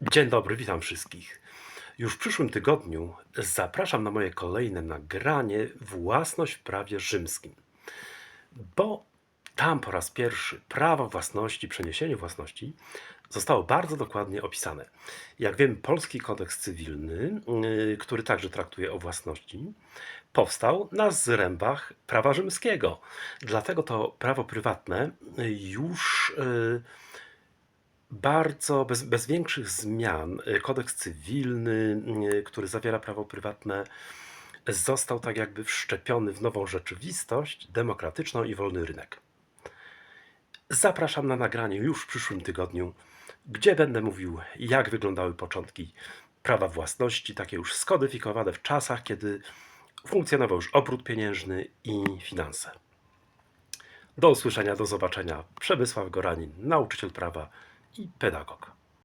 Dzień dobry, witam wszystkich. Już w przyszłym tygodniu zapraszam na moje kolejne nagranie Własność w prawie rzymskim, bo tam po raz pierwszy prawo własności, przeniesienie własności zostało bardzo dokładnie opisane. Jak wiem, polski kodeks cywilny, yy, który także traktuje o własności, powstał na zrębach prawa rzymskiego. Dlatego to prawo prywatne już yy, bardzo bez, bez większych zmian y, kodeks cywilny, y, który zawiera prawo prywatne, został tak jakby wszczepiony w nową rzeczywistość, demokratyczną i wolny rynek. Zapraszam na nagranie już w przyszłym tygodniu, gdzie będę mówił, jak wyglądały początki prawa własności, takie już skodyfikowane w czasach, kiedy funkcjonował już obrót pieniężny i finanse. Do usłyszenia, do zobaczenia. Przemysław Goranin, nauczyciel prawa i pedagog.